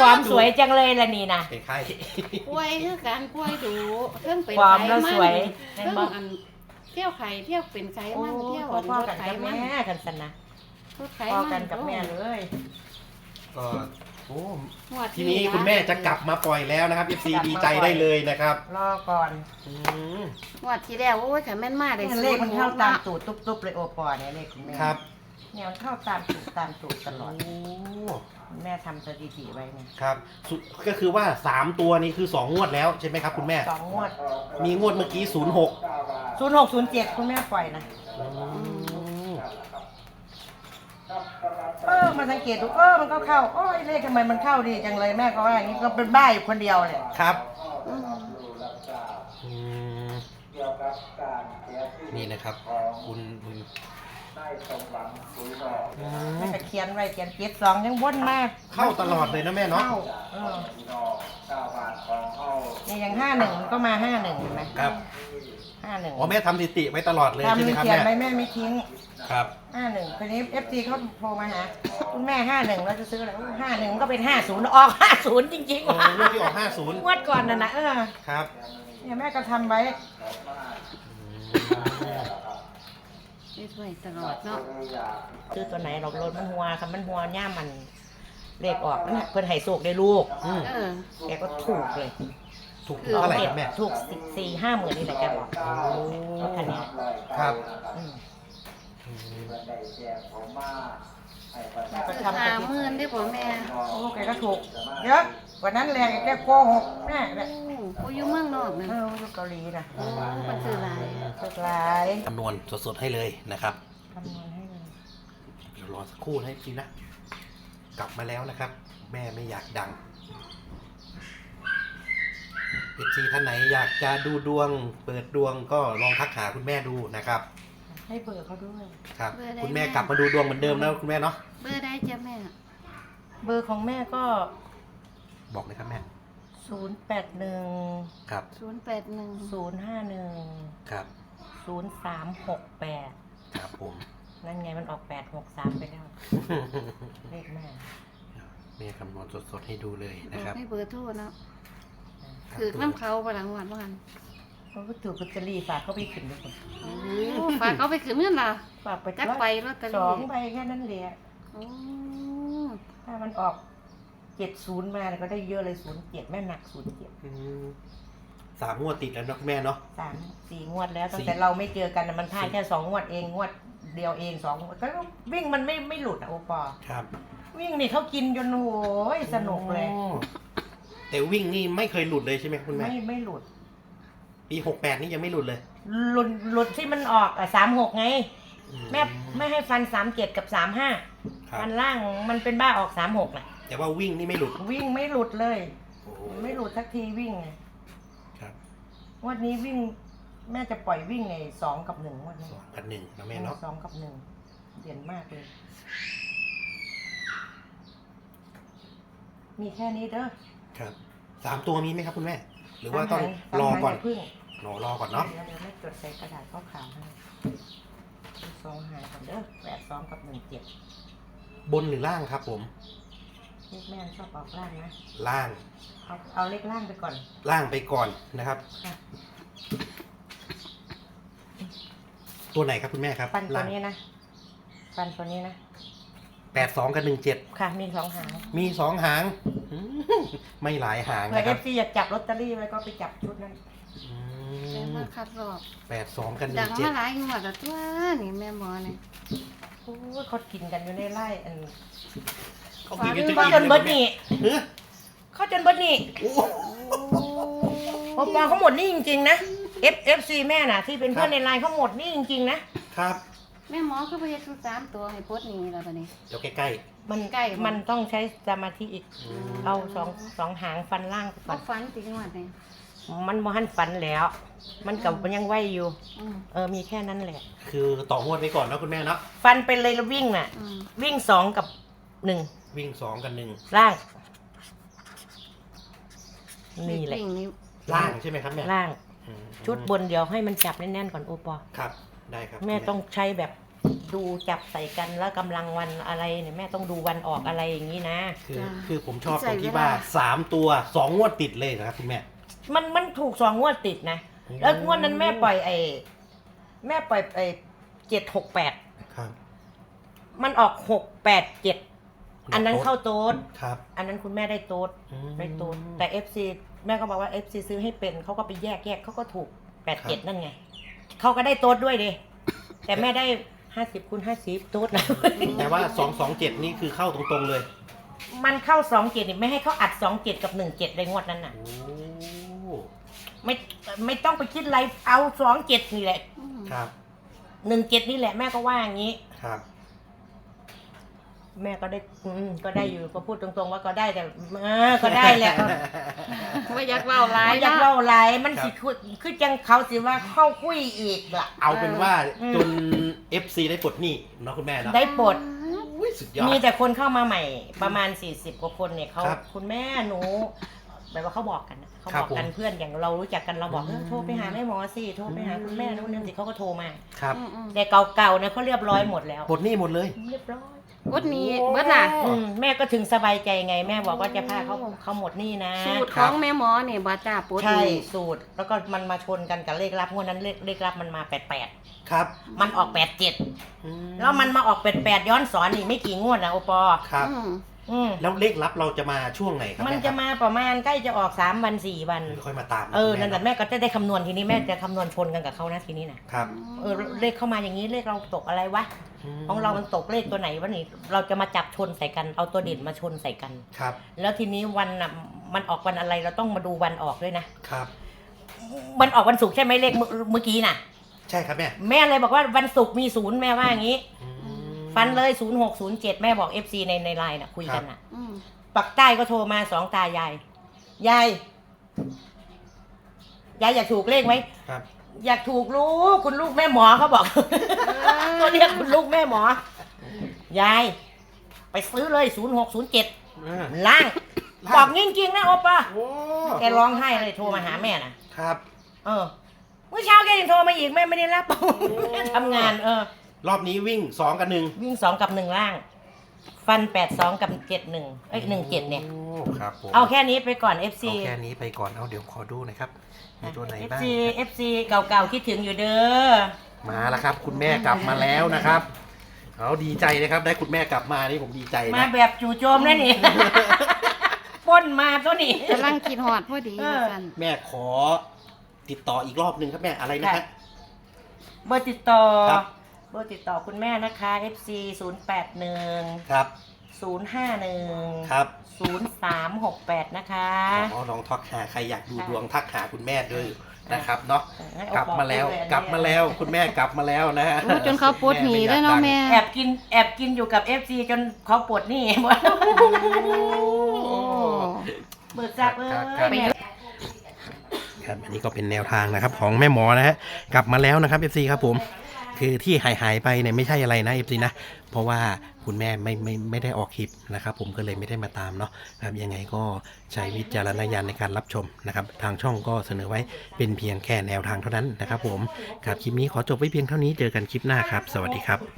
ผอมสวยจังเลยล่ะนี่นะ เป็นไข้ป่วยคือการป่วยดูเครื่องเป็นความไขแล้วมัสนวยเครื่องอันเที่ยวไข่เที่ยวเป็นไขโอ้มันเที่ยวพอันอลๆดกันไขกับมันแม่กันสันนะลดไขพอมันกันกับแม่เลยก็โอ้งวดทีนี้คุณแม่จะกลับมาปล่อยแล้วนะครับ FC ดีใจได้เลยนะครับรอก่อนอืมงวดที่แล้วโอ้ยค่ะแม่นมากเลยเลขมันเข้าตามตูดตุ๊บๆเลยโอปอเนี่ยเลขของแม่ครับ เนี่ยมันเข้าตามตูดตามตูดตลอด โอ้ แม่ทำสถิติไว้ไงครับสุดก็คือว่า3ตัวนี้คือ2งวดแล้วใช่ไหมครับคุณแม่ สองงวดมีงวดเมื่อกี้06ศูนย์หกศูนย์เจ็ดคุณแม่ปล่อยนะอืมเออมาสังเกตดูเออมันก็เข้าโอ้ยเลขทำไมมันเข้าดีจังเลยแม่ก็ว่าอย่างนี้ก็เป็นบ้าอยู่คนเดียวเลยครับอืมอืมนี่นะครับ คุณคุณ อืแม่มก็เขียนไว้เขียนเจ็ดสองยังวนมากเข้าตลอดเลยนะแม่เนาะเข้าเออนี่อย่างห้าหนึ่งก็มาห้าหนึ่งเห็นไหมครับห้าหนึ่งอ๋อแม่ทำสถิติไว้ตลอดเลยใช่ไหมทำครับเขียนแม่ไว้แม่ไม่ทิ้งครับห้าหนึ่งทีนี้เอฟซีเขาโทรมาหาคุณแม่ห้าหนึ่งเราจะซื้ออะไรห้าหนึ่งก็เป็นห้าศูนย์ออกห้าศูนย์จริงๆโอ้ว่ะงวดที่ออก50งวดก่อนน่ะนะเออครับเนี่ยแม่ก็ทำไว้ ได้ช่วยตลอดเนาะซื้อตัวไหนเรารถมันหัวคำมันหัวย่ามมันเลขออกมันเพิ่นให้โศกได้ลูกอืมเออแกก็ถูกเลยถูกเท่าไหร่ครับแม่ถูกสิบสี่ห้าหมื่นนี่แหละแกบอกรถคันนี้ครับอืมอืมแม่ก็คือทำหาสถิหมื่นติได้ป่ะแม่โอ้แกก็ถูกเยอะก ว่านั้นแรงแกโกหกแม่แหละโอ้โอ้อยู่เมืองนอกนะเอออยู่เกาหลีนะโอ้มันคืออะไรสุดหลายคำนวณสดๆให้เลยนะครับคำนวณให้เลยเดี๋ยวรอสักครู่นะพี่นะ กลับมาแล้วนะครับ แม่ไม่อยากดังเอซีท่านไหนอยากจะดูดวง เปิดดวงก็ลองทักหาคุณแม่ดูนะครับ ให้เบอร์เขาด้วยครับคุณแม่ กลับมาดูดวงเหมือนเดิมแล้วคุณแม่เนาะเบอร์ได้จ้ะแม่ เบอร์ของแม่ก็ บอกเลยครับแม่ศูนย์แปดหนึ่งครับศูนย์แปดหนึ่งศูนย์ห้าหนึ่งครับศูนย์สามหกแปดครับผมนั่นไงมันออกแปดหกสามไปแล้วเลขแม่แม่คำนวณสดๆให้ดูเลยบนะอครักบให้เบอร์โทรเนาะครับถือน้ำเขาประหลังวันวันเขาก็ถูกลอตเตอรี่ฝากเขาไปขึ้นทุกคนโอ้ฝากเขาไปขืนเงินล่ะฝากไปจักไปลอตเตอสอรี่งใบแค่นั้นเลยอะโอ้ถ้ามันออก เจ็ดศูนย์มาเนี่ยก็ได้เยอะเลยศูนย์เจ็ดแม่หนักศูนย์เจ็ดอืมสามงวดติดแล้วเนาะคุณแม่เนาะ สามสี่งวดแล้วตั้สี่งแต่เราไม่เจอกันน่ะมันพลาดสี่ แค่สองงวดเองงวดเดียวเองสองงวดก็วิ่งมันไม่ไม่หลุดอะโอปอครับวิ่งนี่เขากินจนโอ้ยสนุกเลยโอ้แต่วิ่งนี่ไม่เคยหลุดเลยใช่ไหมคุณแม่ ไม่ไม่หลุด ปีหกแปดนี่ยังไม่หลุดเลยหลุดหลุดที่มันออกอะสามหกไงอืแม่ไม่ให้ฟันสามเจ็ดกับสามห้าครับฟันล่างมันเป็นบ้าออกสามหกน่ะ แต่ว่าวิ่งนี่ไม่หลุด วิ่งไม่หลุดเลย โอ้โหไม่หลุดสักทีวิ่งไงครับงวันนี้วิ่ง แม่จะปล่อยวิ่งไงสองกับหนึ่งงวันนี้สองกับหนึ่งนะแม่เนาะสองกับหนึ่งเด่นมากเลย มีแค่นี้เด้อครับสามตัวมีไหมครับคุณแม่ หรือว่าต้องสามหางรอก่อนสามหางย่าพึ่งรอรอก่อนเนาะเดี๋ยวเดี๋ยวแม่จดใส่กระดาษขาวๆให้สองหางก่อนเด้อแปดสองกับหนึ่งเจ็ดบนหรือล่างครับผม เลขแม่ชอบออกล่างนะล่าง เอาเอาเลขล่างไปก่อน ล่างไปก่อนนะครับ ค่ะ ตัวไหนครับคุณแม่ครับฟันตัวล่างนี้นะ ฟันตัวนี้นะ แปดสองกับหนึ่งเจ็ดค่ะ มีสองหางมีสองหางอืมไม่หลายหางเผื่อนะคเอรับฟซีอยากจับลอตเตอรี่ไว้ก็ไปจับชุดนั้นอืแม่มมาคัดรอบแปดสองกับหดันึ่งงเจ็ดมาหลายงวดแล้วตัวนี่แม่หมอเนี่ยโอ้ยเขากินกันอยู่ในไร่อัน เขากินกันเขาจนเบิดนี่เฮ้ยเขาจนเบิดนี่โอ้โหโอปอเขาหมดนี่จริงๆนะ F F C แม่น่ะ ที่เป็นเพื่อนในไลน์เขาหมดนี่จริงๆนะครับแม่หมอคือไปเฮ็ดชุดสามตัวให้ปดนี่แล้วบัดนี้ เดี๋ยวใกล้มันใกล้บ่ มันต้องใช้สมาธิอีก ๆอืมเอาสองสองหางฟันล่างบ่ก่อนฝันติงวดนี่มันบ่หันฟันแล้ว มันกับมันยังไหวอยู่ อืมเออมีแค่นั้นแหละ คือต่องวดไปก่อนนะคุณแม่เนาะฟันเป็นเลยแล้ววิ่งน่ะ อืมวิ่งสองกับหนึ่ง วิ่งสองกับหนึ่งล่าง นี่แหละ วิ่งนี่ล่างใช่ไหมครับแม่ล่าง อืมชุดบนเดี๋ยวให้มันจับแน่นๆก่อนโอปอครับ ได้ครับแม่ต้องใช้แบบดูจับใส่กันแล้วกำลังวันอะไรเนี่ยแม่ต้องดูวันออกอะไรอย่างนี้นะ คือจ้ะคือผมชอบตใส่รงที่เวลาว่าสามตัวสองงวดติดเลยนะครับคุณแม่ มันมันถูกสองงวดติดนะโอ้แล้วงวดนั้นแม่ปล่อยไอ้แม่ปล่อยไอ้เจ็ดหกแปดครับ มันออกหกแปดเจ็ด อันนั้นเข้าโต๊ดครับอันนั้นคุณแม่ได้โต๊ดอืมได้โต๊ดแต่ FC แม่ก็บอกว่า FC ซื้อให้เป็นเขาก็ไปแยกแยกเขาก็ถูกแปดครัเจ็ดบนั่นไงเขาก็ได้โต๊ดด้วยดิแต่แม่ได้ห้าสิบคูณห้าสิบโต๊ดนะแต่ว่าสองสองเจ็ดนี่คือเข้าตรงๆเลย มันเข้าสองเจ็ดนี่ไม่ให้เขาอัดสองเจ็ดกับหนึ่งเจ็ดในงวดนั้นน่ะโอ้ไม่ไม่ต้องไปคิดอะไรเอาสองเจ็ดนี่แหละอืมครับหนึ่งเจ็ดนี่แหละแม่ก็ว่าอย่างนี้ ครับ แม่ก็ได้อืมก็ได้อยู่ก็พูดตรงๆว่าก็ได้แต่เออก็ได้แหละว่าอยากเล่าหลายอยากเนาะเล่าไรมันครับสิคือคือจังเขาสิว่าเข้าคุยอีกล่ะ เอาเป็นว่าอืม จน FC ได้ปลดหนี้เนาะคุณแม่เนาะได้ปลดอุ้ยสุดยอด มีแต่คนเข้ามาใหม่ประมาณ 40 กว่าคนเนี่ยเขาครับคุณแม่หนูแบบว่าเขาบอกกันนะเขาครับบอกกันผมเพื่อนอย่างเรารู้จักกันเราบอกอืมเออโทรไปหาแม่หมอสิโทรไปหาคุณแม่นู่นนี่สิเขาก็โทรมา ครับอืมอืมแต่เก่าๆเนี่ยเขาเรียบร้อยหมดแล้ว ปลดหนี้หมดเลย เรียบร้อย กดหนี้เบิดล่ะ อืมแม่ก็ถึงสบายใจไง แม่บอกว่าจะพาเขาเขาหมดหนี่นะ สูตรของแม่หมอนี่บ่จ้าปวดใช่นี่สูตรแล้วก็มันมาชนกันกับเลขรับงวดนั้นเลขเลขรับมันมา88ครับมันออก87แล้วมันมาออก88ย้อนสอนอีกไม่กี่งวดนะโอปอ ครับ อืม อืมแล้วเลขลับเราจะมาช่วงไหนครับมันแครับจะมาประมาณใกล้จะออก3วัน4วัน ค่อยมาตามเออ นั่นแหละคุณแม่ก็จะได้คำนวณทีนี้แม่จะคำนวณชนกันกับเขานะทีนี้นะครับ เออเลขเข้ามาอย่างนี้เลขเราตกอะไรวะ ของเรา มันตกเลขตัวไหนวะนี่ เราจะมาจับชนใส่กัน เอาตัวเด่นมาชนใส่กัน ครับ แล้วทีนี้วันน่ะมันออกวันอะไรเราต้องมาดูวันออกด้วยนะ ครับ มันออกวันศุกร์ใช่ไหมเลขเมื่อเมื่อกี้น่ะ ใช่ครับแม่ แม่เลยบอกว่าวันศุกร์มีศูนย์แม่ว่าอย่างนี้ อืม ฟันเลยศูนย์หกศูนย์เจ็ดแม่บอกเอฟซีในในไลน์น่ะคุยกันน่ะ อืมปักใต้ก็โทรมาสองตายาย ยาย ยายอยากถูกเลขไหม ครับ อยากถูกลูกคุณลูกแม่หมอเขาบอก เขาเรียกคุณลูกแม่หมอ ยาย ไปซื้อเลยศูนย์หกศูนย์เจ็ดอ่าล่าง ล่าง บอกจริงๆนะโอปะโอ้แกร้องไห้เลยโทรมาหาแม่น่ะ ครับ เออ เมื่อเช้าแกยังโทรมาอีกแม่ไม่ได้รับ แม่ทำงาน เออ รอบนี้วิ่งสองกับหนึ่งวิ่งสองกับหนึ่งล่าง ฟันแปดสองกับเจ็ดหนึ่งเอ้ยหนึ่งเจ็ดเนี่ย โอ้ครับผมเอาแค่นี้ไปก่อน FC เอาแค่นี้ไปก่อนเอาเดี๋ยวขอดูหน่อยครับมีตัวไหนบ้าง FC FC เก่าๆคิดถึงอยู่เด้อ มาแล้วครับ คุณแม่กลับมาแล้วนะครับเอาดีใจนะครับ ได้คุณแม่กลับมานี่ผมดีใจมานะแบบจู่โจมนะนี่ ปล้นมาตัวนี้ กำลังคิดฮอดพอดีเออว่าซั่นแม่ขอติดต่ออีกรอบหนึ่งครับแม่อะไรนะฮะ เบอร์ติดต่อครับ เบอร์ติดต่อคุณแม่นะคะ FC 0 8 1 ครับ 0 5 1 ครับ 0 3 6 8 นะคะอ๋อลองทักหาใครอยากดูค่ะดวงทักหาคุณแม่ด้วยนะครับเนาะให้กลับมาแล้วเอบอกกลับมาแล้วคุณแม่กลับมาแล้วนะฮะโอ้จนเขาปวดหนีด้วยเนาะแม่ แอบกินแอบกินอยู่กับ FC จนเขาปวดหนี่หมดโอ้เบิกซักเอ้ครับยครับอันนี้ก็เป็นแนวทางนะครับของแม่หมอนะฮะกลับมาแล้วนะครับ FC ครับผม คือที่หายหายๆไปเนี่ยไม่ใช่อะไรนะเอฟซีนะ เพราะว่าคุณแม่ไม่ไม่ไม่ได้ออกคลิปนะครับ ผมก็เลยไม่ได้มาตามเนาะครับยังไงก็ใช้วิจารณญาณในการรับชมนะครับ ทางช่องก็เสนอไว้เป็นเพียงแค่แนวทางเท่านั้นนะครับ ผมครับคลิปนี้ขอจบไว้เพียงเท่านี้เจอกันคลิปหน้าครับ สวัสดีครับ